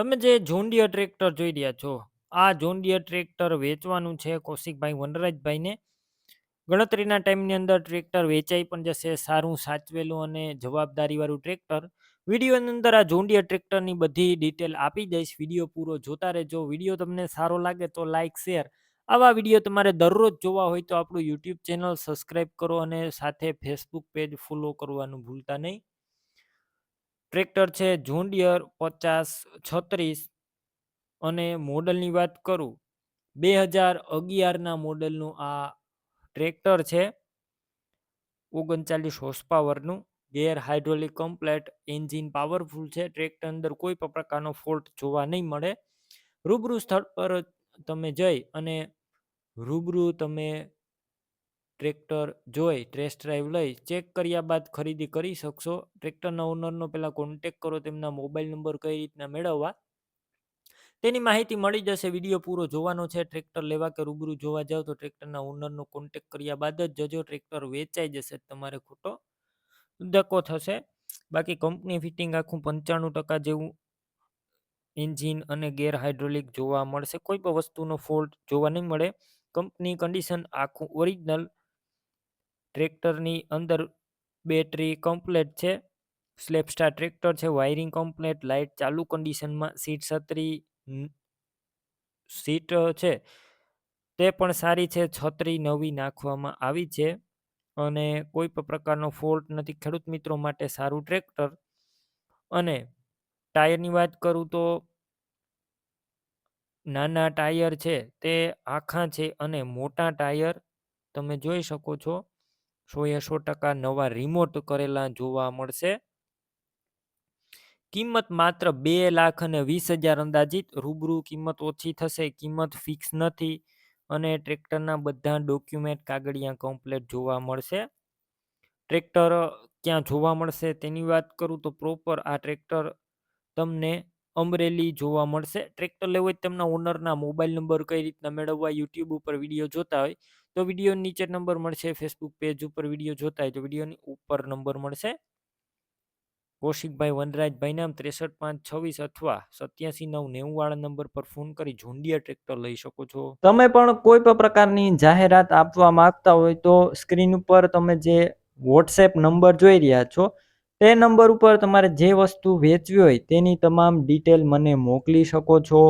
તમે જે John Deere tractor જોઈ રહ્યા છો, આ જોન્ડિયર ટ્રેક્ટર વેચવાનું છે કૌશિકભાઈ વનરાજભાઈને. ગણતરીના ટાઈમની અંદર ટ્રેક્ટર વેચાઈ પણ જશે, સારું સાચવેલું અને જવાબદારીવાળું ટ્રેક્ટર. વિડીયોની અંદર આ જોન્ડિયર ટ્રેક્ટરની બધી ડિટેલ આપી દઈશ, વીડિયો પૂરો જોતા રહેજો. વીડિયો તમને સારો લાગે તો લાઇક શેર. આવા વીડિયો તમારે દરરોજ જોવા હોય તો આપણું યુટ્યુબ ચેનલ સબસ્ક્રાઈબ કરો અને સાથે ફેસબુક પેજ ફોલો કરવાનું ભૂલતા નહીં. ટ્રેક્ટર છે જોન્ડિયર પચાસ છત્રીસ અને મોડલની વાત કરું, બે હજાર અગિયારના મોડલનું આ ટ્રેક્ટર છે. ઓગણચાલીસ હોર્સ પાવરનું gear hydraulic complete engine powerful છે. ટ્રેક્ટર અંદર કોઈ પણ પ્રકારનો ફોલ્ટ જોવા નહીં મળે. રૂબરૂ સ્થળ પર તમે જઈ અને રૂબરૂ તમે ટ્રેક્ટર જોઈ ટેસ્ટ ડ્રાઈવ લઈ ચેક કર્યા બાદ ખરીદી કરી શકશો. ટ્રેક્ટરના ઓનરનો પહેલાં કોન્ટેક કરો, તેમના મોબાઈલ નંબર કઈ રીતના મેળવવા. તેની માહિતી મળી જશે. વીડિયો પૂરો જોવાનો છે. ટ્રેક્ટર લેવા કે રૂબરૂ જોવા જાવ તો ટ્રેક્ટરના ઓનરનો કોન્ટેક કર્યા બાદ જ જજો. ટ્રેક્ટર વેચાઈ જશે તમારે ખોટો ધક્કો થશે. બાકી કંપની ફિટિંગ આખું પંચાણું ટકા જેવું એન્જિન અને ગેર હાઇડ્રોલિક જોવા મળશે. કોઈ પણ વસ્તુનો ફોલ્ટ જોવા નહીં મળે. કંપની કન્ડિશન આખું ઓરિજિનલ ટ્રેક્ટરની અંદર બેટરી કમ્પ્લેટ છે. સ્લેપસ્ટાર ટ્રેક્ટર છે, વાયરિંગ કમ્પ્લેટ, લાઇટ ચાલુ કન્ડિશનમાં, સીટ છત્રી સીટ છે. તે પણ સારી છે, છત્રી નવી નાખવામાં આવી છે અને કોઈ પણ પ્રકારનો ફોલ્ટ નથી. ખેડૂત મિત્રો માટે સારું ટ્રેક્ટર. અને ટાયરની વાત કરું તો નાના ટાયર છે, તે આખા છે અને મોટા ટાયર તમે જોઈ શકો છો. એ સો ટકા નવા રિમોટ કરેલા જોવા મળશે. કિંમત માત્ર બે લાખ અને વીસ હજાર અંદાજિત, રૂબરૂ કિંમત ઓછી થશે, કિંમત ફિક્સ નથી અને ટ્રેક્ટરના બધા ડોક્યુમેન્ટ કાગળિયા કમ્પ્લેટ જોવા મળશે. ટ્રેક્ટર ક્યાં જોવા મળશે તેની વાત કરું તો પ્રોપર આ ટ્રેક્ટર તમને અમરેલી જોવા મળશે. ટ્રેક્ટર લેવું હોય તેમના ઓનરના મોબાઈલ નંબર કઈ રીતના મેળવવા યુટ્યુબ ઉપર વીડિયો જોતા હોય તો વીડિયો નીચે નંબર મળશે ફેસબુક પેજ ઉપર વીડિયો જોતા હોય તો વિડીયોની ઉપર નંબર મળશે. કૌશિકભાઈ વનરાજભાઈ નામ ત્રેસઠ પાંચ છવ્વીસ અથવા સત્યાસી નવ નેવું વાળા નંબર પર ફોન કરી જોન્ડિયા ટ્રેક્ટર લઈ શકો છો. તમે પણ કોઈ પણ પ્રકારની જાહેરાત આપવા માંગતા હોય તો સ્ક્રીન ઉપર તમે જે વોટ્સએપ નંબર જોઈ રહ્યા છો, તે નંબર ઉપર તમારે જે વસ્તુ વેચવી હોય તેની તમામ ડિટેલ મને મોકલી શકો છો.